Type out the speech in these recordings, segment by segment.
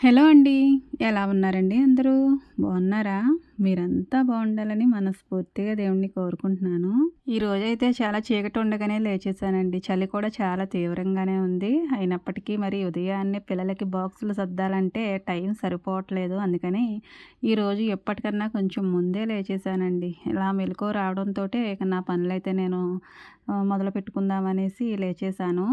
Hello అండి. ఎలా ఉన్నారండి అందరూ? బాగున్నారా? మీరంతా బాగుండాలని మనస్ఫూర్తిగా దేవుణ్ణి కోరుకుంటున్నాను. ఈ రోజైతే చాలా చీకటి ఉండగానే లేచేసానండి చలి కూడా చాలా తీవ్రంగానే ఉంది. అయినప్పటికీ మరి ఉదయాన్నే పిల్లలకి బాక్సులు సర్దాలంటే టైం సరిపోవట్లేదు. అందుకని ఈరోజు ఎప్పటికన్నా కొంచెం ముందే లేచేసానండి ఇలా మెలకు రావడంతో ఇక నా పనులైతే నేను మొదలు పెట్టుకుందామనేసి లేచేశాను.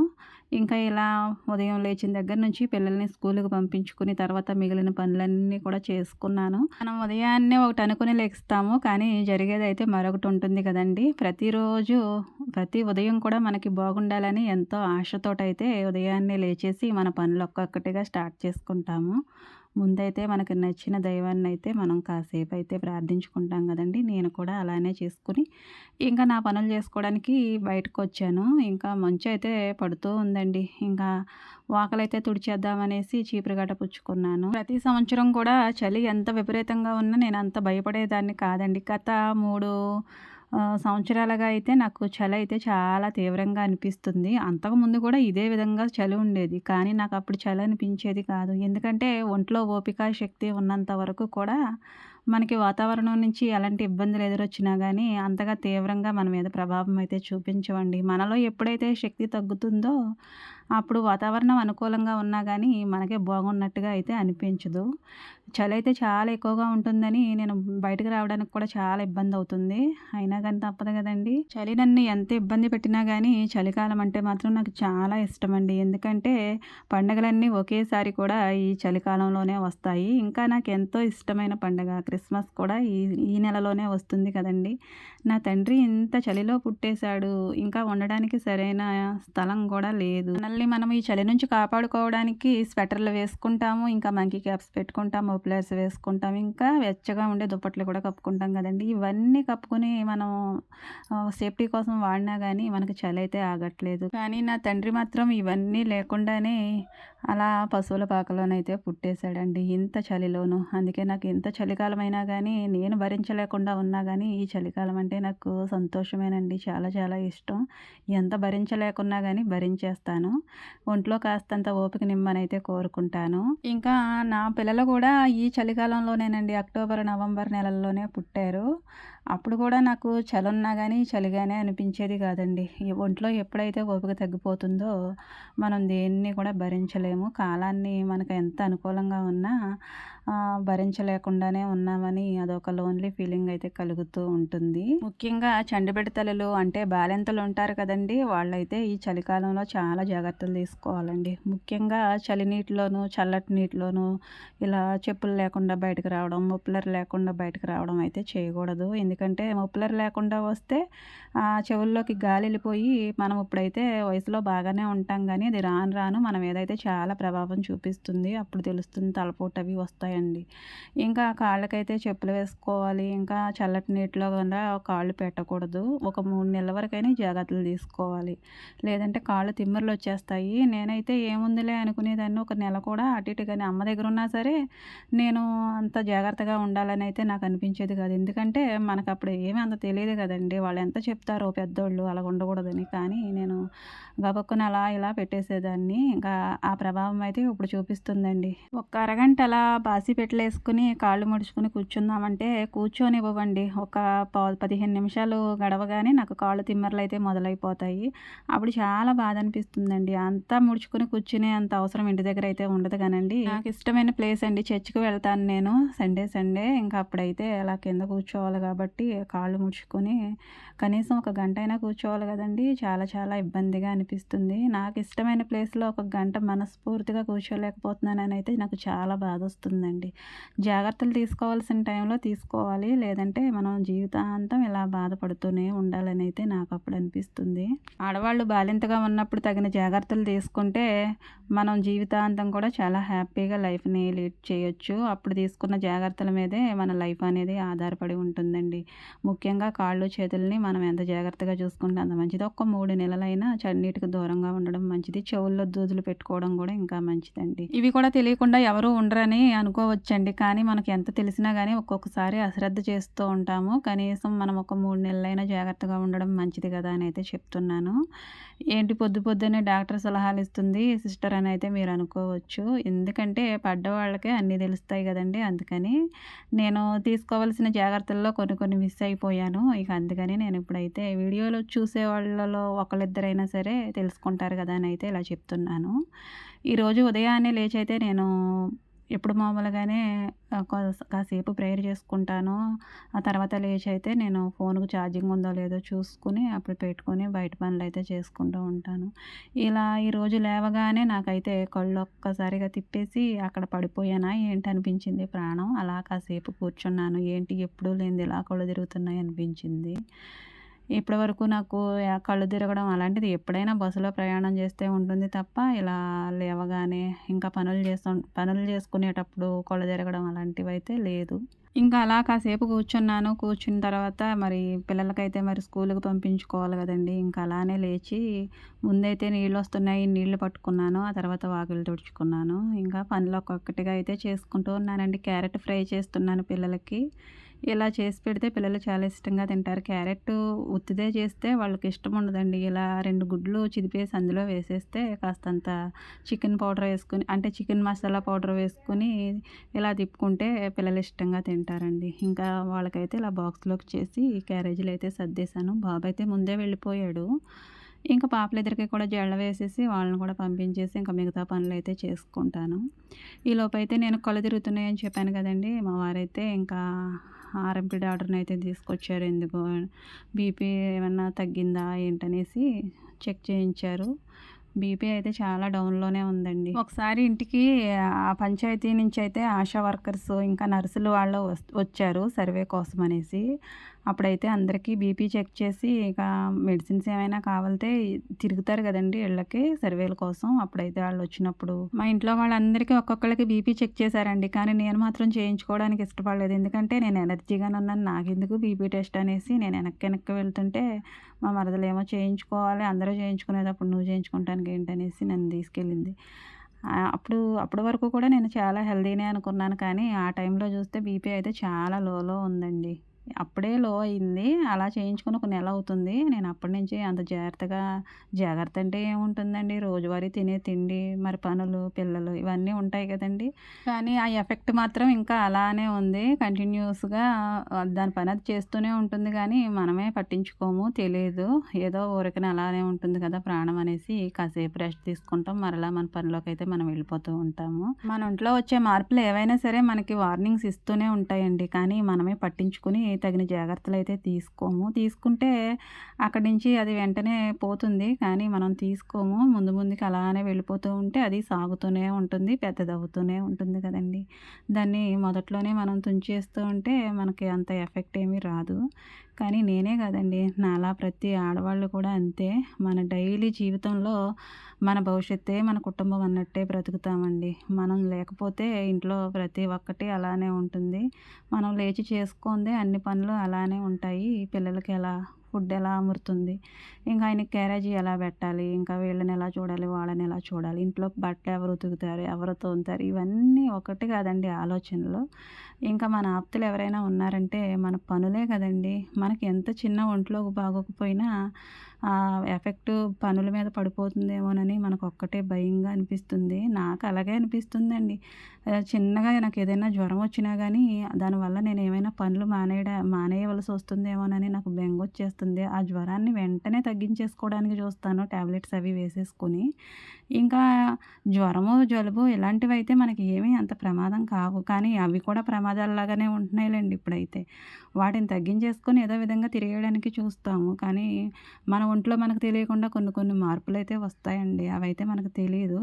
ఇంకా ఇలా ఉదయం లేచిన దగ్గర నుంచి పిల్లల్ని స్కూల్కి పంపించుకుని తర్వాత మిగిలిన పనులు పనులన్నీ కూడా చేసుకున్నాను. మనం ఉదయాన్నే ఒకటి అనుకుని లెగిస్తాము కానీ జరిగేది అయితే మరొకటి ఉంటుంది కదండి. ప్రతిరోజు ప్రతి ఉదయం కూడా మనకి బాగుండాలని ఎంతో ఆశతోటైతే ఉదయాన్నే లేచేసి మన పనులు ఒక్కొక్కటిగా స్టార్ట్ చేసుకుంటాము. ముందైతే మనకు నచ్చిన దైవాన్ని అయితే మనం కాసేపు అయితే ప్రార్థించుకుంటాం కదండి. నేను కూడా అలానే చేసుకుని ఇంకా నా పనులు చేసుకోవడానికి బయటకు వచ్చాను ఇంకా మంచు అయితే పడుతూ ఉందండి. ఇంకా వాకలైతే తుడిచేద్దామనేసి చీపురుగడ్డ పుచ్చుకున్నాను. ప్రతి సంవత్సరం కూడా చలి ఎంత విపరీతంగా ఉన్నా నేను అంత భయపడేదాన్ని కాదండి. గత మూడు సంవత్సరాలుగా అయితే నాకు చలి అయితే చాలా తీవ్రంగా అనిపిస్తుంది. అంతకుముందు కూడా ఇదే విధంగా చలి ఉండేది. కానీ నాకు అప్పుడు చలి అనిపించేది కాదు. ఎందుకంటే ఒంట్లో ఓపిక శక్తి ఉన్నంత వరకు కూడా మనకి వాతావరణం నుంచి ఎలాంటి ఇబ్బందులు ఎదురొచ్చినా కానీ అంతగా తీవ్రంగా మన మీద ప్రభావం అయితే చూపించవండి. మనలో ఎప్పుడైతే శక్తి తగ్గుతుందో అప్పుడు వాతావరణం అనుకూలంగా ఉన్నా కానీ మనకే బాగున్నట్టుగా అయితే అనిపించదు. చలి అయితే చాలా ఎక్కువగా ఉంటుందని నేను బయటకు రావడానికి కూడా చాలా ఇబ్బంది అవుతుంది అయినా కానీ తప్పదు కదండి. చలి నన్ను ఎంత ఇబ్బంది పెట్టినా కానీ చలికాలం అంటే మాత్రం నాకు చాలా ఇష్టం అండి ఎందుకంటే పండగలన్నీ ఒకేసారి కూడా ఈ చలికాలంలోనే వస్తాయి. ఇంకా నాకు ఎంతో ఇష్టమైన పండగ క్రిస్మస్ కూడా ఈ ఈ నెలలోనే వస్తుంది కదండి. నా తండ్రి ఇంత చలిలో పుట్టేశాడు. ఇంకా ఉండడానికి సరైన స్థలం కూడా లేదు. మనల్ని మనం ఈ చలి నుంచి కాపాడుకోవడానికి స్వెటర్లు వేసుకుంటాము ఇంకా మంకీ క్యాప్స్ పెట్టుకుంటాము మఫ్లర్స్ వేసుకుంటాం ఇంకా వెచ్చగా ఉండే దుప్పట్లు కూడా కప్పుకుంటాం కదండి. ఇవన్నీ కప్పుకుని మనం సేఫ్టీ కోసం వాడినా కానీ మనకి చలి అయితే ఆగట్లేదు. కానీ నా తండ్రి మాత్రం ఇవన్నీ లేకుండానే అలా పశువుల పాకలోనైతే పుట్టేశాడండి. ఇంత చలిలోను. అందుకే నాకు ఎంత చలికాలం అయినా కానీ నేను భరించలేకుండా ఉన్నా కానీ ఈ చలికాలం అంటే నాకు సంతోషమేనండి. చాలా చాలా ఇష్టం. ఎంత భరించలేకున్నా కానీ భరించేస్తాను. ఒంట్లో కాస్తంత ఓపిక నిమ్మనైతే కోరుకుంటాను. ఇంకా నా పిల్లలు కూడా ఈ చలికాలంలోనేనండి. అక్టోబర్ నవంబర్ నెలల్లోనే పుట్టారు. అప్పుడు కూడా నాకు చలి ఉన్నా కానీ చలిగానే అనిపించేది కాదండి. ఒంట్లో ఎప్పుడైతే ఓపిక తగ్గిపోతుందో మనం దేన్ని కూడా భరించలేము. కాలాన్ని మనకు ఎంత అనుకూలంగా ఉన్నా భరించలేకుండానే ఉన్నామని అదొక లోన్లీ ఫీలింగ్ అయితే కలుగుతూ ఉంటుంది. ముఖ్యంగా చండిబిడతలు అంటే బాలెంతలు ఉంటారు కదండి వాళ్ళైతే ఈ చలికాలంలో చాలా జాగ్రత్తలు తీసుకోవాలండి. ముఖ్యంగా చలి నీటిలోను చల్లటి నీటిలోను ఇలా చెప్పులు లేకుండా బయటకు రావడం ముప్పులర్ లేకుండా బయటకు రావడం అయితే చేయకూడదు. ఎందుకంటే ముప్పులర్ లేకుండా వస్తే చెవుల్లోకి గాలి వెళ్ళిపోయి మనం ఇప్పుడైతే వయసులో బాగానే ఉంటాం కానీ అది రాను రాను మనం ఏదైతే చాలా ప్రభావం చూపిస్తుంది అప్పుడు తెలుస్తుంది తలపోటు అవి వస్తాయి ఉంటాయండి ఇంకా కాళ్ళకైతే చెప్పులు వేసుకోవాలి. ఇంకా చల్లటి నీటిలో కూడా కాళ్ళు పెట్టకూడదు. ఒక మూడు నెలల వరకైనా జాగ్రత్తలు తీసుకోవాలి. లేదంటే కాళ్ళు తిమ్మర్లు వచ్చేస్తాయి. నేనైతే ఏముందిలే అనుకునేదాన్ని. ఒక నెల కూడా అటు ఇటు కానీ అమ్మ దగ్గర ఉన్నా సరే నేను అంత జాగ్రత్తగా ఉండాలని అయితే నాకు అనిపించేది కాదు. ఎందుకంటే మనకు అప్పుడు ఏమీ అంత తెలియదు కదండి. వాళ్ళు ఎంత చెప్తారో పెద్దోళ్ళు అలా ఉండకూడదని. కానీ నేను గబక్కున అలా ఇలా పెట్టేసేదాన్ని. ఇంకా ఆ ప్రభావం అయితే ఇప్పుడు చూపిస్తుందండి. ఒక అరగంట అలా బాసి పెట్టలేసుకుని కాళ్ళు ముడుచుకుని కూర్చుందామంటే కూర్చొని ఇవ్వండి ఒక పదిహేను నిమిషాలు గడవగానే నాకు కాళ్ళు తిమ్మరలు అయితే మొదలైపోతాయి. అప్పుడు చాలా బాధ అనిపిస్తుందండి. అంతా ముడుచుకుని కూర్చునే అంత అవసరం ఇంటి దగ్గర అయితే ఉండదు కానండి. నాకు ఇష్టమైన ప్లేస్ అండి. చర్చికి వెళ్తాను నేను సండే సండే. ఇంకా అప్పుడైతే అలా కింద కూర్చోవాలి కాబట్టి కాళ్ళు ముడుచుకొని కనీసం ఒక గంట అయినా కూర్చోవాలి కదండి. చాలా చాలా ఇబ్బందిగా అనిపిస్తుంది. నాకు ఇష్టమైన ప్లేస్లో ఒక గంట మనస్ఫూర్తిగా కూర్చోలేకపోతున్నానని అయితే నాకు చాలా బాధ వస్తుందండి. జాగ్రత్తలు తీసుకోవాల్సిన టైంలో తీసుకోవాలి. లేదంటే మనం జీవితాంతం ఇలా బాధపడుతూనే ఉండాలని అయితే నాకు అప్పుడు అనిపిస్తుంది. ఆడవాళ్ళు బాలింతగా ఉన్నప్పుడు తగిన జాగ్రత్తలు తీసుకుంటే మనం జీవితాంతం కూడా చాలా హ్యాపీగా లైఫ్ని లీడ్ చేయొచ్చు. అప్పుడు తీసుకున్న జాగ్రత్తల మీదే మన లైఫ్ అనేది ఆధారపడి ఉంటుందండి. ముఖ్యంగా కాళ్ళు చేతుల్ని మనం ఎంత జాగ్రత్తగా చూసుకుంటే అంత మంచిది. ఒక్క మూడు నెలలైనా చన్నీటికి దూరంగా ఉండడం మంచిది. చెవుల్లో దూదులు పెట్టుకోవడం కూడా ఇంకా మంచిదండి. ఇవి కూడా తెలియకుండా ఎవరు ఉండరని అనుకో అనుకోవచ్చండి. కానీ మనకు ఎంత తెలిసినా కానీ ఒక్కొక్కసారి అశ్రద్ధ చేస్తూ ఉంటాము. కనీసం మనం ఒక మూడు నెలలైనా జాగ్రత్తగా ఉండడం మంచిది కదా అని అయితే చెప్తున్నాను. ఏంటి పొద్దు పొద్దునే డాక్టర్ సలహాలు ఇస్తుంది. సిస్టర్ అని అయితే మీరు అనుకోవచ్చు. ఎందుకంటే పడ్డ వాళ్ళకే అన్నీ తెలుస్తాయి కదండి అందుకని. నేను తీసుకోవాల్సిన జాగ్రత్తల్లో కొన్ని కొన్ని మిస్ అయిపోయాను. ఇక అందుకని నేను ఇప్పుడైతే వీడియోలో చూసే వాళ్ళలో ఒకళ్ళిద్దరైనా సరే తెలుసుకుంటారు కదా అని అయితే ఇలా చెప్తున్నాను. ఈరోజు ఉదయాన్నే లేచి అయితే నేను ఎప్పుడు మామూలుగానే కాసేపు ప్రేయర్ చేసుకుంటాను. ఆ తర్వాత లేచి అయితే నేను ఫోన్కు ఛార్జింగ్ ఉందో లేదో చూసుకుని అప్పుడు పెట్టుకొని బయట పనులు అయితే చేసుకుంటూ ఉంటాను. ఇలా ఈరోజు లేవగానే నాకైతే కళ్ళు ఒక్కసారిగా తిప్పేసి అక్కడ పడిపోయానా ఏంటి అనిపించింది ప్రాణం? అలా కాసేపు కూర్చున్నాను. ఏంటి ఎప్పుడూ లేనిది ఇలా కళ్ళు తిరుగుతున్నాయి అనిపించింది. ఇప్పటివరకు నాకు కళ్ళు తిరగడం అలాంటిది ఎప్పుడైనా బస్సులో ప్రయాణం చేస్తే ఉంటుంది తప్ప ఇలా లేవగానే ఇంకా పనులు చేస్తు పనులు చేసుకునేటప్పుడు కళ్ళు తిరగడం అలాంటివి అయితే లేదు. ఇంకా అలా కాసేపు కూర్చున్నాను. కూర్చున్న తర్వాత మరి పిల్లలకైతే మరి స్కూల్కి పంపించుకోవాలి కదండి. ఇంకా అలానే లేచి ముందైతే నీళ్ళు వస్తున్నాయి. నీళ్ళు పట్టుకున్నాను. ఆ తర్వాత వాకిలు తుడుచుకున్నాను. ఇంకా పనులు ఒక్కొక్కటిగా అయితే చేసుకుంటూ ఉన్నానండి. క్యారెట్ ఫ్రై చేస్తున్నాను పిల్లలకి. ఇలా చేసి పెడితే పిల్లలు చాలా ఇష్టంగా తింటారు. క్యారెట్ ఉత్తిదే చేస్తే వాళ్ళకి ఇష్టం ఉండదండి. ఇలా రెండు గుడ్లు చిదిపేసి అందులో వేసేస్తే కాస్తంత చికెన్ పౌడర్ వేసుకుని అంటే చికెన్ మసాలా పౌడర్ వేసుకుని ఇలా తిప్పుకుంటే పిల్లలు ఇష్టంగా తింటారండి. ఇంకా వాళ్ళకైతే ఇలా బాక్స్లోకి చేసి క్యారేజీలు అయితే సర్దేశాను. బాబు అయితే ముందే వెళ్ళిపోయాడు. ఇంకా పాపలిద్దరికి కూడా జళ్ళ వేసేసి వాళ్ళని కూడా పంపించేసి ఇంకా మిగతా పనులు అయితే చేసుకుంటాను ఈలోపైతే నేను కళ్ళు తిరుగుతున్నాయని చెప్పాను కదండి. మా వారైతే ఇంకా ఆర్ఎంపీ డాక్టర్ని అయితే తీసుకొచ్చారు. ఎందుకు బీపీ ఏమన్నా తగ్గిందా ఏంటనేసి చెక్ చేయించారు. బీపీ అయితే చాలా డౌన్లోనే ఉందండి. ఒకసారి ఇంటికి ఆ పంచాయతీ నుంచి అయితే ఆశా వర్కర్స్ ఇంకా నర్సులు వాళ్ళు వచ్చారు సర్వే కోసం అనేసి అప్పుడైతే అందరికీ బీపీ చెక్ చేసి ఇక మెడిసిన్స్ ఏమైనా కావాలితే తిరుగుతారు కదండి ఇళ్ళకి సర్వేల కోసం. అప్పుడైతే వాళ్ళు వచ్చినప్పుడు మా ఇంట్లో వాళ్ళందరికీ ఒక్కొక్కరికి బీపీ చెక్ చేశారండి. కానీ నేను మాత్రం చేయించుకోవడానికి ఇష్టపడలేదు. ఎందుకంటే నేను ఎనర్జీగా ఉన్నాను. నాకెందుకు బీపీ టెస్ట్ అనేసి నేను వెనక్కి వెనక్కి వెళ్తుంటే మా మరదలేమో చేయించుకోవాలి అందరూ చేయించుకునేటప్పుడు నువ్వు చేయించుకుంటానికి ఏంటనేసి నన్ను తీసుకెళ్ళింది. అప్పుడు అప్పటి వరకు కూడా నేను చాలా హెల్దీనే అనుకున్నాను. కానీ ఆ టైంలో చూస్తే బీపీ అయితే చాలా లోలో ఉందండి. అప్పుడే లో అయింది. అలా చేయించుకుని ఒక నెల అవుతుంది. నేను అప్పటి నుంచి అంత జాగ్రత్తగా జాగ్రత్త అంటే ఏముంటుందండి? రోజువారీ తినే తిండి మరి పనులు పిల్లలు ఇవన్నీ ఉంటాయి కదండి. కానీ ఆ ఎఫెక్ట్ మాత్రం ఇంకా అలానే ఉంది. కంటిన్యూస్గా దాని పని అది చేస్తూనే ఉంటుంది. కానీ మనమే పట్టించుకోము తెలియదు ఏదో ఊరికనే అలానే ఉంటుంది కదా ప్రాణం అనేసి కాసేపు రెస్ట్ తీసుకుంటాం. మరలా మన పనిలోకి అయితే మనం వెళ్ళిపోతూ ఉంటాము. మన ఒంట్లో వచ్చే మార్పులు ఏవైనా సరే మనకి వార్నింగ్స్ ఇస్తూనే ఉంటాయండి. కానీ మనమే పట్టించుకుని తగిన జాగ్రత్తలు అయితే తీసుకోము. తీసుకుంటే అక్కడి నుంచి అది వెంటనే పోతుంది. కానీ మనం తీసుకోము. ముందు ముందుకు అలానే వెళ్ళిపోతూ ఉంటే అది సాగుతూనే ఉంటుంది. పెద్దదవుతూనే ఉంటుంది కదండి. దాన్ని మొదట్లోనే మనం తుంచేస్తూ ఉంటే మనకి అంత ఎఫెక్ట్ ఏమీ రాదు. కానీ నేనే కాదండి. నాలా ప్రతి ఆడవాళ్ళు కూడా అంతే. మన డైలీ జీవితంలో మన భవిష్యత్తే మన కుటుంబం అన్నట్టే బ్రతుకుతామండి. మనం లేకపోతే ఇంట్లో ప్రతి ఒక్కటి అలానే ఉంటుంది. మనం లేచి చేసుకుందే అన్ని పనులు అలానే ఉంటాయి. పిల్లలకి ఎలా ఫుడ్ ఎలా అమరుతుంది ఇంకా ఆయనకి క్యారేజీ ఎలా పెట్టాలి ఇంకా వీళ్ళని ఎలా చూడాలి వాళ్ళని ఎలా చూడాలి ఇంట్లో బట్టలు ఎవరు ఉతుకుతారు ఎవరు తోముతారు ఇవన్నీ ఒకటి కాదండి ఆలోచనలు. ఇంకా మన ఆప్తులు ఎవరైనా ఉన్నారంటే మన పనులే కదండి. మనకి ఎంత చిన్న ఒంట్లోకి బాగోకపోయినా ఎఫెక్ట్ పనుల మీద పడిపోతుందేమోనని మనకు ఒక్కటే భయంగా అనిపిస్తుంది. నాకు అలాగే అనిపిస్తుందండి. చిన్నగా నాకు ఏదైనా జ్వరం వచ్చినా కానీ దానివల్ల నేను ఏమైనా పనులు మానేయడ మానేయవలసి వస్తుందేమోనని నాకు బెంగ వచ్చేస్తుంది. ఆ జ్వరాన్ని వెంటనే తగ్గించేసుకోవడానికి చూస్తాను. ట్యాబ్లెట్స్ అవి వేసేసుకొని. ఇంకా జ్వరము జలుబు ఇలాంటివి అయితే మనకి ఏమీ అంత ప్రమాదం కావు. కానీ అవి కూడా ప్రమాదాలలాగానే ఉంటున్నాయిలేండి ఇప్పుడైతే. వాటిని తగ్గించేసుకొని ఏదో విధంగా తిరిగేయడానికి చూస్తాము. కానీ మన ఒంట్లో మనకు తెలియకుండా కొన్ని కొన్ని మార్పులు అయితే వస్తాయండి. అవైతే మనకు తెలియదు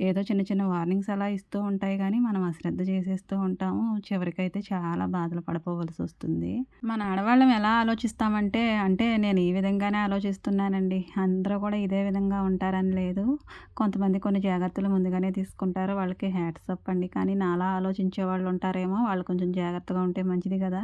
ఏదో చిన్న చిన్న వార్నింగ్స్ అలా ఇస్తూ ఉంటాయి కానీ మనం అశ్రద్ధ చేసేస్తూ ఉంటాము. చివరికైతే చాలా బాధలు పడిపోవలసి వస్తుంది. మన ఆడవాళ్ళం ఎలా ఆలోచిస్తామంటే అంటే నేను ఈ విధంగానే ఆలోచిస్తున్నానండి. అందరూ కూడా ఇదే విధంగా ఉంటారని లేదు. కొంతమంది కొన్ని జాగ్రత్తలు ముందుగానే తీసుకుంటారు వాళ్ళకి హ్యాట్స్ అప్ అండి. కానీ నాలా ఆలోచించే వాళ్ళు ఉంటారేమో వాళ్ళు కొంచెం జాగ్రత్తగా ఉంటే మంచిది కదా.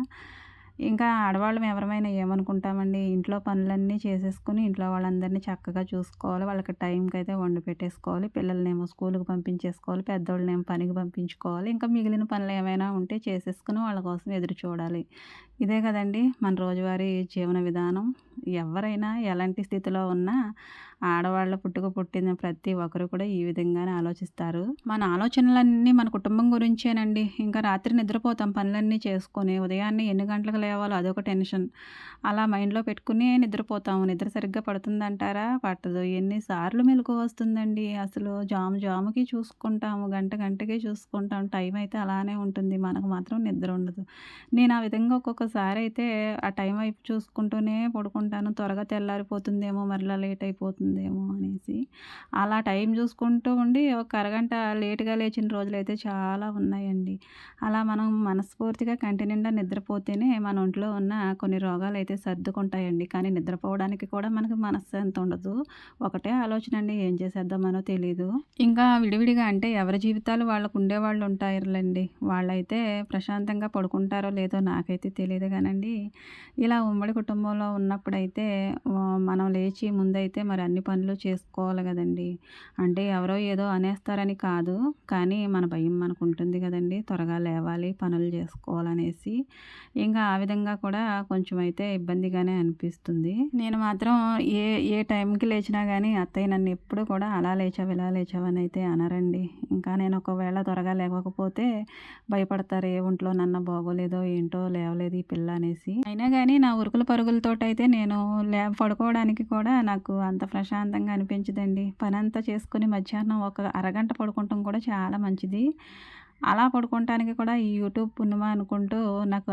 ఇంకా ఆడవాళ్ళం ఎవరమైనా ఏమనుకుంటామండి? ఇంట్లో పనులన్నీ చేసేసుకుని ఇంట్లో వాళ్ళందరినీ చక్కగా చూసుకోవాలి. వాళ్ళకి టైంకి అయితే వండి పెట్టేసుకోవాలి. పిల్లల్నేమో స్కూల్కి పంపించేసుకోవాలి. పెద్దోళ్ళనేమో పనికి పంపించుకోవాలి. ఇంకా మిగిలిన పనులు ఏమైనా ఉంటే చేసేసుకుని వాళ్ళ కోసం ఎదురు చూడాలి. ఇదే కదండి మన రోజువారీ జీవన విధానం. ఎవరైనా ఎలాంటి స్థితిలో ఉన్నా ఆడవాళ్ళ పుట్టుక పుట్టిన ప్రతి ఒక్కరు కూడా ఈ విధంగానే ఆలోచిస్తారు. మన ఆలోచనలన్నీ మన కుటుంబం గురించేనండి. ఇంకా రాత్రి నిద్రపోతాం పనులన్నీ చేసుకొని ఉదయాన్నే ఎన్ని గంటలకు లేవాలో అదొక టెన్షన్. అలా మైండ్లో పెట్టుకుని నిద్రపోతాము. నిద్ర సరిగ్గా పడుతుందంటారా? పట్టదు. ఎన్నిసార్లు మెలకు వస్తుందండి. అసలు జాము జాముకి చూసుకుంటాము. గంట గంటకి చూసుకుంటాం. టైం అయితే అలానే ఉంటుంది. మనకు మాత్రం నిద్ర ఉండదు. నేను ఆ విధంగా ఒక్కొక్కసారి అయితే ఆ టైం వైపు చూసుకుంటూనే పడుకుంటాను. త్వరగా తెల్లారిపోతుందేమో మరలా లేట్ అయిపోతుంది. అయిపోతుందేమో అనేసి. అలా టైం చూసుకుంటూ ఉండి ఒక అరగంట లేటుగా లేచిన రోజులైతే చాలా ఉన్నాయండి. అలా మనం మనస్ఫూర్తిగా కంటి నిండా నిద్రపోతేనే మన ఒంట్లో ఉన్న కొన్ని రోగాలు అయితే సర్దుకుంటాయండి. కానీ నిద్రపోవడానికి కూడా మనకు ఎంత ఉండదు. ఒకటే ఆలోచన అండి ఏం చేసేద్దామనో తెలీదు. ఇంకా విడివిడిగా అంటే ఎవరి జీవితాలు వాళ్ళకు ఉండేవాళ్ళు ఉంటారులేండి. వాళ్ళైతే ప్రశాంతంగా పడుకుంటారో లేదో నాకైతే తెలియదు కానండి. ఇలా ఉమ్మడి కుటుంబంలో ఉన్నప్పుడైతే మనం లేచి ముందైతే మరి అన్ని పనులు చేసుకోవాలి కదండి. అంటే ఎవరో ఏదో అనేస్తారని కాదు. కానీ మన భయం మనకు ఉంటుంది కదండి. త్వరగా లేవాలి పనులు చేసుకోవాలనేసి. ఇంకా ఆ విధంగా కూడా కొంచెం అయితే ఇబ్బందిగానే అనిపిస్తుంది. నేను మాత్రం ఏ ఏ టైంకి లేచినా కానీ అత్తయ్య నన్ను ఎప్పుడు కూడా అలా లేచావు ఇలా లేచావని అయితే అనరండి. ఇంకా నేను ఒకవేళ త్వరగా లేవకపోతే భయపడతారు ఏ ఒంట్లో నన్న బాగోలేదో ఏంటో లేవలేదు ఈ పిల్ల అనేసి. అయినా కానీ నా ఉరుకుల పరుగులతో అయితే నేను లే పడుకోవడానికి కూడా నాకు అంత ప్రశాంతంగా అనిపించదండి. పని అంతా చేసుకుని మధ్యాహ్నం ఒక అరగంట పడుకుంటాం కూడా చాలా మంచిది. అలా పడుకోవటానికి కూడా ఈ యూట్యూబ్ పుణ్యమ అనుకుంటూ నాకు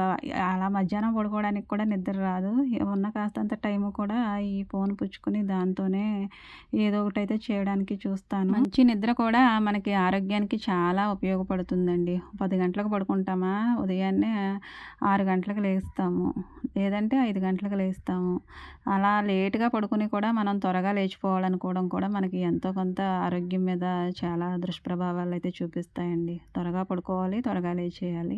అలా మధ్యాహ్నం పడుకోవడానికి కూడా నిద్ర రాదు. ఉన్న కాస్తంత టైం కూడా ఈ ఫోన్ పుచ్చుకుని దాంతోనే ఏదో ఒకటి అయితే చేయడానికి చూస్తాను. మంచి నిద్ర కూడా మనకి ఆరోగ్యానికి చాలా ఉపయోగపడుతుందండి. పది గంటలకు పడుకుంటామా? ఉదయాన్నే ఆరు గంటలకు లేస్తాము. లేదంటే ఐదు గంటలకు లేస్తాము. అలా లేట్గా పడుకుని కూడా మనం త్వరగా లేచిపోవాలనుకోవడం కూడా మనకి ఎంతో కొంత ఆరోగ్యం మీద చాలా దుష్ప్రభావాలు అయితే చూపిస్తాయండి. త్వరగా త్వరగా పడుకోవాలి త్వరగా లేచేయాలి.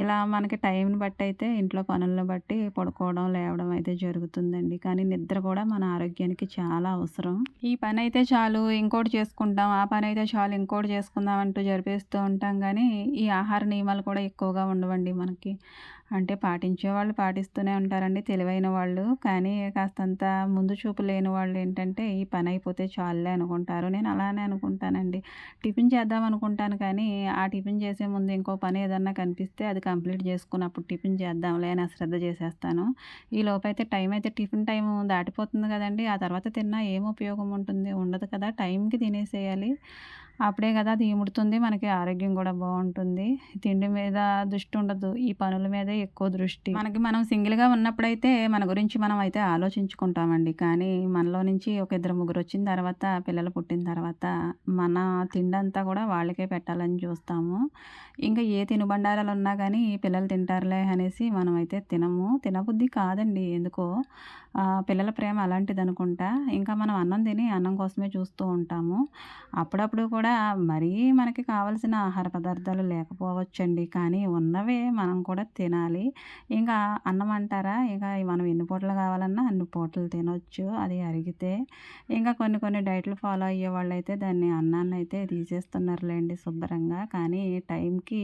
ఇలా మనకి టైంని బట్టి అయితే ఇంట్లో పనులను బట్టి పడుకోవడం లేవడం అయితే జరుగుతుందండి. కానీ నిద్ర కూడా మన ఆరోగ్యానికి చాలా అవసరం. ఈ పని అయితే చాలు ఇంకోటి చేసుకుంటాం ఆ పని అయితే చాలు ఇంకోటి చేసుకుందాం అంటూ జరిపేస్తూ ఉంటాం. కానీ ఈ ఆహార నియమాలు కూడా ఎక్కువగా ఉండవండి మనకి. అంటే పాటించే వాళ్ళు పాటిస్తూనే ఉంటారండి తెలివైన వాళ్ళు. కానీ కాస్తంత ముందు చూపు లేని వాళ్ళు ఏంటంటే ఈ పని అయిపోతే చాలులే అనుకుంటారు. నేను అలానే అనుకుంటానండి. టిఫిన్ చేద్దాం అనుకుంటాను కానీ ఆ టిఫిన్ చేసే ముందు ఇంకో పని ఏదన్నా కనిపిస్తే అది కంప్లీట్ చేసుకుని అప్పుడు టిఫిన్ చేద్దాంలే అని అశ్రద్ధ చేసేస్తాను. ఈ లోపైతే టైం అయితే టిఫిన్ టైం దాటిపోతుంది కదండి. ఆ తర్వాత తిన్నా ఏం ఉపయోగం ఉంటుంది? ఉండదు కదా. టైంకి తినేసేయాలి. అప్పుడే కదా అది ఇముడుతుంది మనకి ఆరోగ్యం కూడా బాగుంటుంది. తిండి మీద దృష్టి ఉండదు ఈ పనుల మీదే ఎక్కువ దృష్టి. మనకి మనం సింగిల్గా ఉన్నప్పుడైతే మన గురించి మనం అయితే ఆలోచించుకుంటామండి. కానీ మనలో నుంచి ఒక ఇద్దరు ముగ్గురు వచ్చిన తర్వాత పిల్లలు పుట్టిన తర్వాత మన తిండంతా కూడా వాళ్ళకే పెట్టాలని చూస్తాము. ఇంకా ఏ తినుబండారాలు ఉన్నా కానీ పిల్లలు తింటారులే అనేసి మనం అయితే తినము. తినబుద్ధి కాదండి ఎందుకో పిల్లల ప్రేమ అలాంటిది అనుకుంటా ఇంకా మనం అన్నం తిని అన్నం కోసమే చూస్తూ ఉంటాము. అప్పుడప్పుడు కూడా మరీ మనకి కావాల్సిన ఆహార పదార్థాలు లేకపోవచ్చండి. కానీ ఉన్నవే మనం కూడా తినాలి. ఇంకా అన్నం అంటారా? ఇక మనం ఎన్ని పూటలు కావాలన్నా అన్ని పూటలు తినొచ్చు అది అరిగితే. ఇంకా కొన్ని కొన్ని డైట్లు ఫాలో అయ్యే వాళ్ళు అయితే దాన్ని అన్నాన్ని అయితే తీసేస్తున్నారులేండి శుభ్రంగా. కానీ టైంకి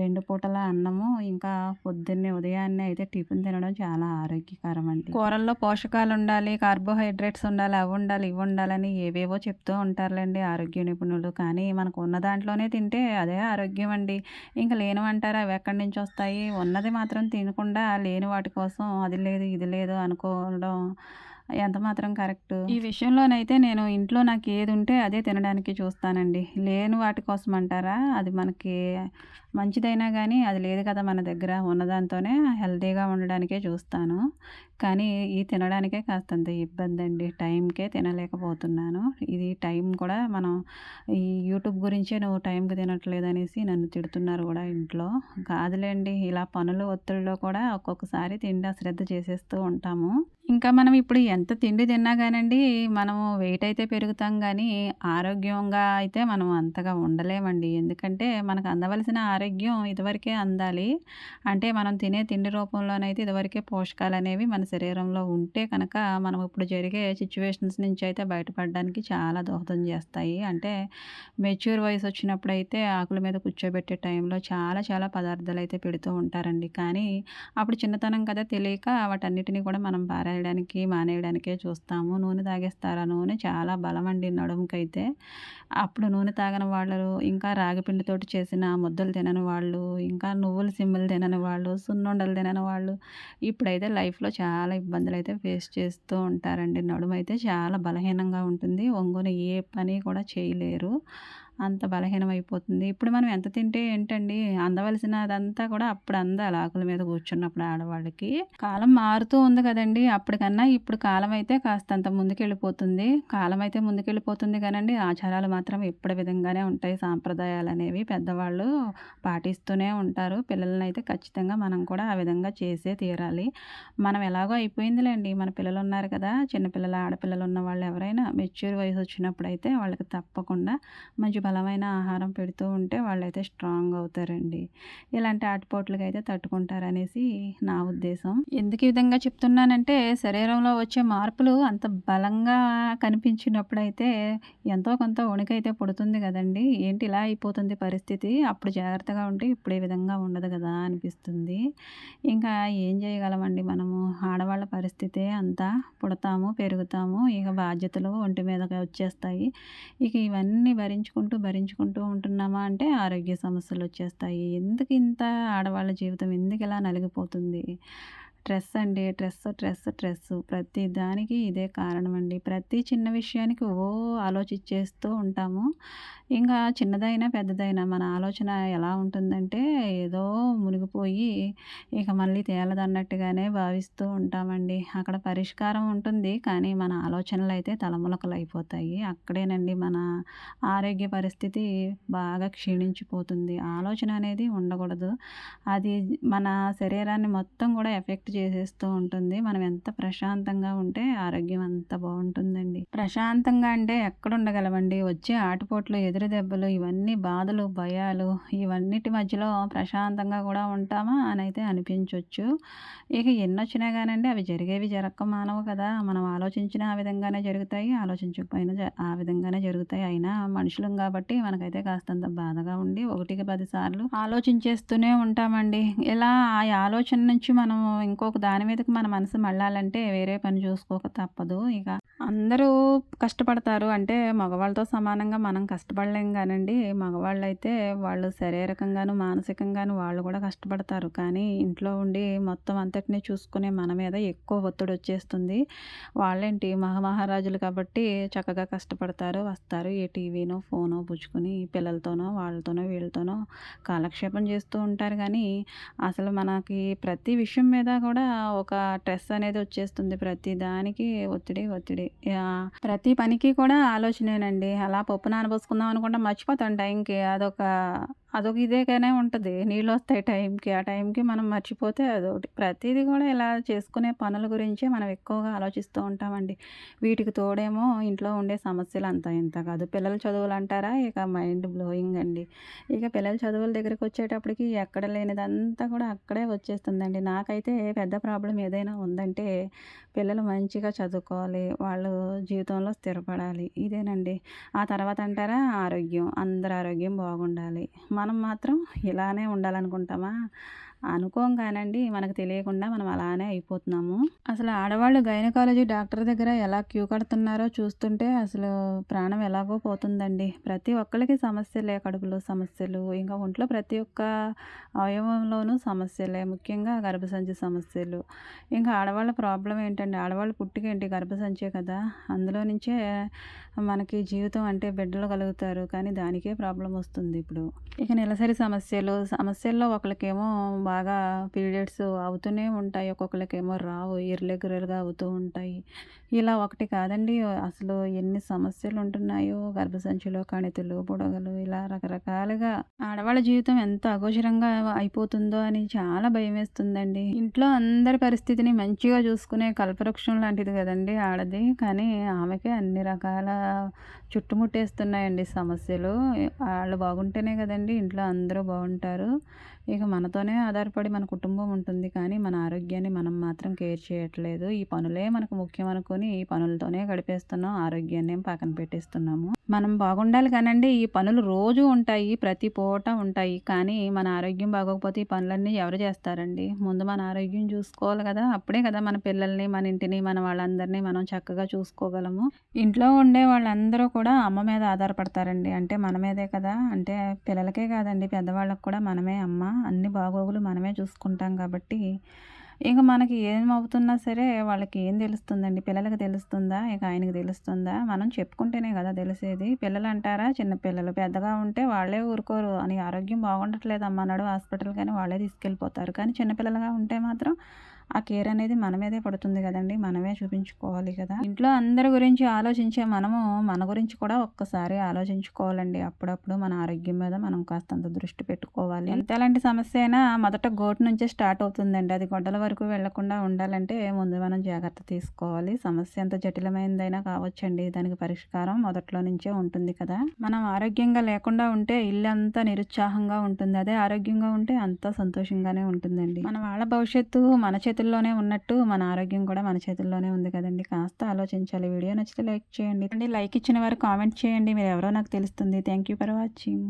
రెండు పూటల అన్నము ఇంకా పొద్దున్నే ఉదయాన్నే అయితే టిఫిన్ తినడం చాలా ఆరోగ్యకరం అండి కూరల్లో పోషకాలు ఉండాలి కార్బోహైడ్రేట్స్ ఉండాలి అవి ఉండాలి ఇవి ఉండాలని ఏవేవో చెప్తూ ఉంటారులేండి ఆరోగ్య నిపుణులు. కానీ మనకు ఉన్న దాంట్లోనే తింటే అదే ఆరోగ్యం అండి ఇంకా లేనివంటారు? అవి ఎక్కడి నుంచి వస్తాయి? ఉన్నది మాత్రం తినకుండా లేని వాటి కోసం అది లేదు ఇది లేదు అనుకోవడం ఎంత మాత్రం కరెక్ట్? ఈ విషయంలోనైతే నేను ఇంట్లో నాకు ఏది ఉంటే అదే తినడానికి చూస్తానండి. లేని వాటి కోసం అంటారా అది మనకి మంచిదైనా కానీ అది లేదు కదా మన దగ్గర ఉన్నదాంతోనే హెల్తీగా ఉండడానికే చూస్తాను. కానీ ఈ తినడానికే కాస్తంత ఇబ్బంది అండి టైంకే తినలేకపోతున్నాను. ఇది టైం కూడా మనం ఈ యూట్యూబ్ గురించే నువ్వు టైంకి తినట్లేదు అనేసి నన్ను తిడుతున్నారు కూడా ఇంట్లో. కాదులేండి ఇలా పనులు ఒత్తిడిలో కూడా ఒక్కొక్కసారి తిండి అశ్రద్ధ చేసేస్తూ ఉంటాము. ఇంకా మనం ఇప్పుడు ఎంత తిండి తిన్నా కానండి మనము వెయిట్ అయితే పెరుగుతాం కానీ ఆరోగ్యంగా అయితే మనం అంతగా ఉండలేమండి. ఎందుకంటే, మనకు అందవలసిన ఆరోగ్యం ఆరోగ్యం ఇదివరకే అందాలి. అంటే, మనం తినే తిండి రూపంలోనైతే ఇదివరకే పోషకాలు అనేవి మన శరీరంలో ఉంటే కనుక, మనం ఇప్పుడు జరిగే సిచ్యువేషన్స్ నుంచి అయితే బయటపడడానికి చాలా దోహదం చేస్తాయి. అంటే, మెచ్యూర్ వయసొచ్చినప్పుడైతే ఆకుల మీద కూర్చోబెట్టే టైంలో చాలా చాలా పదార్థాలు అయితే పెడుతూ ఉంటారండి. కానీ, అప్పుడు చిన్నతనం కదా తెలియక వాటన్నిటిని కూడా మనం పారేయడానికి, మానేయడానికే చూస్తాము. నూనె తాగేస్తారు. ఆ నూనె చాలా బలమండి నడుముకైతే. అప్పుడు నూనె తాగని వాళ్ళు, ఇంకా రాగిపిండితోటి చేసిన ముద్దలు తినని వాళ్ళు, ఇంకా నువ్వుల సిమ్ములు తినని వాళ్ళు, సున్నుండలు తినని వాళ్ళు, ఇప్పుడైతే లైఫ్‌లో చాలా ఇబ్బందులు అయితే ఫేస్ చేస్తూ ఉంటారండి. నడుమైతే చాలా బలహీనంగా ఉంటుంది. ఒంగొని ఏ పని కూడా చేయలేరు. అంత బలహీనమైపోతుంది. ఇప్పుడు మనం ఎంత తింటే ఏంటండి, అందవలసినదంతా కూడా అప్పుడు అందాలి ఆకుల మీద కూర్చున్నప్పుడు ఆడవాళ్ళకి. కాలం మారుతూ ఉంది కదండీ! అప్పటికన్నా ఇప్పుడు కాలం అయితే కాస్తంత ముందుకెళ్ళిపోతుంది. కాలం అయితే ముందుకెళ్ళిపోతుంది కానండి, ఆచారాలు మాత్రం ఎప్పటి విధంగానే ఉంటాయి. సాంప్రదాయాలనేవి పెద్దవాళ్ళు పాటిస్తూనే ఉంటారు. పిల్లలని అయితే ఖచ్చితంగా మనం కూడా ఆ విధంగా చేసే తీరాలి. మనం ఎలాగో అయిపోయిందిలేండి మన పిల్లలు ఉన్నారు కదా! చిన్నపిల్లలు ఆడపిల్లలు ఉన్న వాళ్ళు ఎవరైనా మెచ్యూర్ వయసు వచ్చినప్పుడు అయితే వాళ్ళకి తప్పకుండా మంచి బలమైన ఆహారం పెడుతూ ఉంటే వాళ్ళైతే స్ట్రాంగ్ అవుతారండి. ఇలాంటి ఆటుపోట్లకైతే తట్టుకుంటారనేసి నా ఉద్దేశం. ఎందుకు ఈ విధంగా చెప్తున్నానంటే, శరీరంలో వచ్చే మార్పులు అంత బలంగా కనిపించినప్పుడైతే ఎంతో కొంత వణుకైతే పుడుతుంది కదండి ఏంటి ఇలా అయిపోతుంది పరిస్థితి, అప్పుడు జాగ్రత్తగా ఉంటే ఇప్పుడు ఈ విధంగా ఉండదు కదా అనిపిస్తుంది. ఇంకా ఏం చేయగలమండి మనము. ఆడవాళ్ళ పరిస్థితే అంతా పుడతాము, పెరుగుతాము, ఇక బాధ్యతలు ఒంటి మీదకి వచ్చేస్తాయి. ఇక ఇవన్నీ భరించుకుంటూ, భరించుకుంటూ ఉంటున్నామా అంటే ఆరోగ్య సమస్యలు వచ్చేస్తాయి ఎందుకు ఇంత ఆడవాళ్ళ జీవితం ఎందుకు ఇలా నలిగిపోతుంది? స్ట్రెస్ అండి. స్ట్రెస్, స్ట్రెస్, స్ట్రెస్ ప్రతి దానికి ఇదే కారణం అండి ప్రతి చిన్న విషయానికి ఓ ఆలోచించేస్తూ ఉంటాము. ఇంకా చిన్నదైనా, పెద్దదైనా మన ఆలోచన ఎలా ఉంటుందంటే, ఏదో మునిగిపోయి ఇక మళ్ళీ తేలదన్నట్టుగానే భావిస్తూ ఉంటామండి. అక్కడ పరిష్కారం ఉంటుంది. కానీ మన ఆలోచనలు అయితే తలములకలు అయిపోతాయి అక్కడేనండి మన ఆరోగ్య పరిస్థితి బాగా క్షీణించిపోతుంది. ఆలోచన అనేది ఉండకూడదు. అది మన శరీరాన్ని మొత్తం కూడా ఎఫెక్ట్ చేసేస్తూ ఉంటుంది. మనం ఎంత ప్రశాంతంగా ఉంటే ఆరోగ్యం అంత బాగుంటుందండి ప్రశాంతంగా అంటే ఎక్కడ ఉండగలమండి వచ్చే ఆటపోట్లు ఎదురు దెబ్బలు, ఇవన్నీ బాధలు, భయాలు ఇవన్నిటి మధ్యలో ప్రశాంతంగా కూడా ఉంటామా అని అయితే అనిపించవచ్చు ఇక ఎన్ని వచ్చినా కానండి అవి జరిగేవి జరగక మానవు కదా! మనం ఆలోచించిన ఆ విధంగానే జరుగుతాయి. ఆలోచించకపోయినా ఆ విధంగానే జరుగుతాయి. అయినా మనుషులం కాబట్టి మనకైతే కాస్తంత బాధగా ఉండి ఒకటికి పది సార్లు ఆలోచించేస్తూనే ఉంటామండి. ఇలా ఆ ఆలోచన నుంచి మనం ఒక్కొక్క దాని మీదకి మన మనసు మళ్ళాలంటే వేరే పని చూసుకోక తప్పదు. ఇక అందరూ కష్టపడతారు. అంటే మగవాళ్ళతో సమానంగా మనం కష్టపడలేం మగవాళ్ళు అయితే వాళ్ళు శారీరకంగాను, మానసికంగాను వాళ్ళు కూడా కష్టపడతారు. కానీ ఇంట్లో ఉండి మొత్తం అంతటిని చూసుకునే మన మీద ఎక్కువ ఒత్తిడి వచ్చేస్తుంది వాళ్ళేంటి మహామహారాజులు కాబట్టి చక్కగా కష్టపడతారు, వస్తారు. ఏ టీవీనో, ఫోనో పుచ్చుకొని పిల్లలతోనో, వాళ్ళతోనో, వీళ్ళతోనో కాలక్షేపం చేస్తూ ఉంటారు కానీ అసలు మనకి ప్రతి విషయం మీద కూడా కూడా ఒక స్ట్రెస్ అనేది వచ్చేస్తుంది. ప్రతి దానికి ఒత్తిడి, ఒత్తిడి. ప్రతి పనికి కూడా ఆలోచనేనండి. అలా పప్పు నానబోసుకుందాం అనుకుంటే మర్చిపోతాం టైంకి. అదొక అదొక ఇదేగానే ఉంటుంది నీళ్ళు వస్తాయి టైంకి. ఆ టైంకి మనం మర్చిపోతే అదొకటి. ప్రతిదీ కూడా ఇలా చేసుకునే పనుల గురించే మనం ఎక్కువగా ఆలోచిస్తూ ఉంటామండి. వీటికి తోడేమో ఇంట్లో ఉండే సమస్యలు అంతా ఇంత కాదు. పిల్లల చదువులు అంటారా ఇక మైండ్ బ్లోయింగ్ అండి. ఇక పిల్లల చదువుల దగ్గరికి వచ్చేటప్పటికి ఎక్కడ లేనిదంతా కూడా అక్కడే వచ్చేస్తుందండి. నాకైతే పెద్ద ప్రాబ్లం ఏదైనా ఉందంటే పిల్లలు మంచిగా చదువుకోవాలి. వాళ్ళు జీవితంలో స్థిరపడాలి. ఇదేనండి. ఆ తర్వాత అంటారా ఆరోగ్యం. అందరి ఆరోగ్యం బాగుండాలి. మా మనం మాత్రం ఇలానే ఉండాలనుకుంటామా? అనుకోం కానండి. మనకు తెలియకుండా మనం అలానే అయిపోతున్నాము. అసలు ఆడవాళ్ళు గైనకాలజీ డాక్టర్ దగ్గర ఎలా క్యూ కడుతున్నారో చూస్తుంటే అసలు ప్రాణం ఎలాగో పోతుందండి. ప్రతి ఒక్కరికి సమస్యలే. కడుపులో సమస్యలు, ఇంకా ఒంట్లో ప్రతి ఒక్క అవయవంలోనూ సమస్యలే. ముఖ్యంగా గర్భసంచి సమస్యలు. ఇంకా ఆడవాళ్ళ ప్రాబ్లం ఏంటండి, ఆడవాళ్ళ పుట్టుకేంటి గర్భసంచే కదా! అందులో నుంచే మనకి జీవితం అంటే బిడ్డలు కలుగుతారు. కానీ దానికే ప్రాబ్లం వస్తుంది ఇప్పుడు. ఇక నెలసరి సమస్యలు. సమస్యల్లో ఒకరికేమో బాగా పీరియడ్స్ అవుతూనే ఉంటాయి. ఒక్కొక్కరికేమో రావు ఇర్రెగ్యులర్గా అవుతూ ఉంటాయి. ఇలా ఒకటి కాదండి. అసలు ఎన్ని సమస్యలు ఉంటున్నాయో గర్భసంచిలో కణితులు బుడగలు ఇలా రకరకాలుగా ఆడవాళ్ళ జీవితం ఎంత అగోచరంగా అయిపోతుందో అని చాలా భయం వేస్తుందండి ఇంట్లో అందరి పరిస్థితిని మంచిగా చూసుకునే కల్పవృక్షం లాంటిది కదండి ఆడది. కానీ ఆమెకే అన్ని రకాల చుట్టుముట్టేస్తున్నాయండి సమస్యలు. వాళ్ళు బాగుంటేనే కదండి ఇంట్లో అందరూ బాగుంటారు. ఇక మనతోనే ఆధారపడి మన కుటుంబం ఉంటుంది. కానీ మన ఆరోగ్యాన్ని మనం మాత్రం కేర్ చేయట్లేదు. ఈ పనులే మనకు ముఖ్యం అనుకొని ఈ పనులతోనే గడిపేస్తున్నాం. ఆరోగ్యాన్ని పక్కన పెట్టేస్తున్నాము. మనం బాగుండాలి కానండి. ఈ పనులు రోజు ఉంటాయి ప్రతి పూట ఉంటాయి. కానీ మన ఆరోగ్యం బాగోకపోతే ఈ పనులన్నీ ఎవరు చేస్తారండి? ముందు మన ఆరోగ్యం చూసుకోవాలి కదా. అప్పుడే కదా మన పిల్లల్ని మన ఇంటిని మన వాళ్ళందరినీ మనం చక్కగా చూసుకోగలము. ఇంట్లో ఉండే వాళ్ళందరూ కూడా అమ్మ మీద ఆధారపడతారండి. అంటే మన మీదే కదా. అంటే పిల్లలకే కాదండి. పెద్దవాళ్ళకి కూడా మనమే అమ్మ. అన్ని బాగోగులు మనమే చూసుకుంటాం కాబట్టి ఇక మనకి ఏమవుతున్నా సరే వాళ్ళకి ఏం తెలుస్తుందండి? పిల్లలకి తెలుస్తుందా? ఇక ఆయనకి తెలుస్తుందా? మనం చెప్పుకుంటేనే కదా తెలిసేది. పిల్లలు అంటారా చిన్న పిల్లలు పెద్దగా ఉంటే వాళ్ళే ఊరుకోరు. అని ఆరోగ్యం బాగుండట్లేదు అమ్మ అన్నాడు హాస్పిటల్ కానీ వాళ్ళే తీసుకెళ్ళిపోతారు. కానీ చిన్నపిల్లలుగా ఉంటే మాత్రం ఆ కేర్ అనేది మన మీదే పడుతుంది కదండి. మనమే చూపించుకోవాలి కదా. ఇంట్లో అందరి గురించి ఆలోచించే మనము మన గురించి కూడా ఒక్కసారి ఆలోచించుకోవాలండి. అప్పుడప్పుడు మన ఆరోగ్యం మీద మనం కాస్తంత దృష్టి పెట్టుకోవాలి. ఎంత ఎలాంటి సమస్య అయినా మొదట గోటు నుంచే స్టార్ట్ అవుతుందండి. అది గొడ్డల వరకు వెళ్ళకుండా ఉండాలంటే ముందు మనం జాగ్రత్త తీసుకోవాలి. సమస్య ఎంత జటిలమైందైనా కావచ్చండి. దానికి పరిష్కారం మొదట్లో నుంచే ఉంటుంది కదా. మనం ఆరోగ్యంగా లేకుండా ఉంటే ఇల్లు అంతా నిరుత్సాహంగా ఉంటుంది. అదే ఆరోగ్యంగా ఉంటే అంతా సంతోషంగానే ఉంటుందండి. మన వాళ్ళ భవిష్యత్తు మన చేతుల్లోనే ఉన్నట్టు మన ఆరోగ్యం కూడా మన చేతుల్లోనే ఉంది కదండి. కాస్త ఆలోచించాలి. వీడియో నచ్చితే లైక్ చేయండి. లైక్ ఇచ్చిన వారు కామెంట్ చేయండి. మీరు ఎవరో నాకు తెలుస్తుంది. Thank you for watching.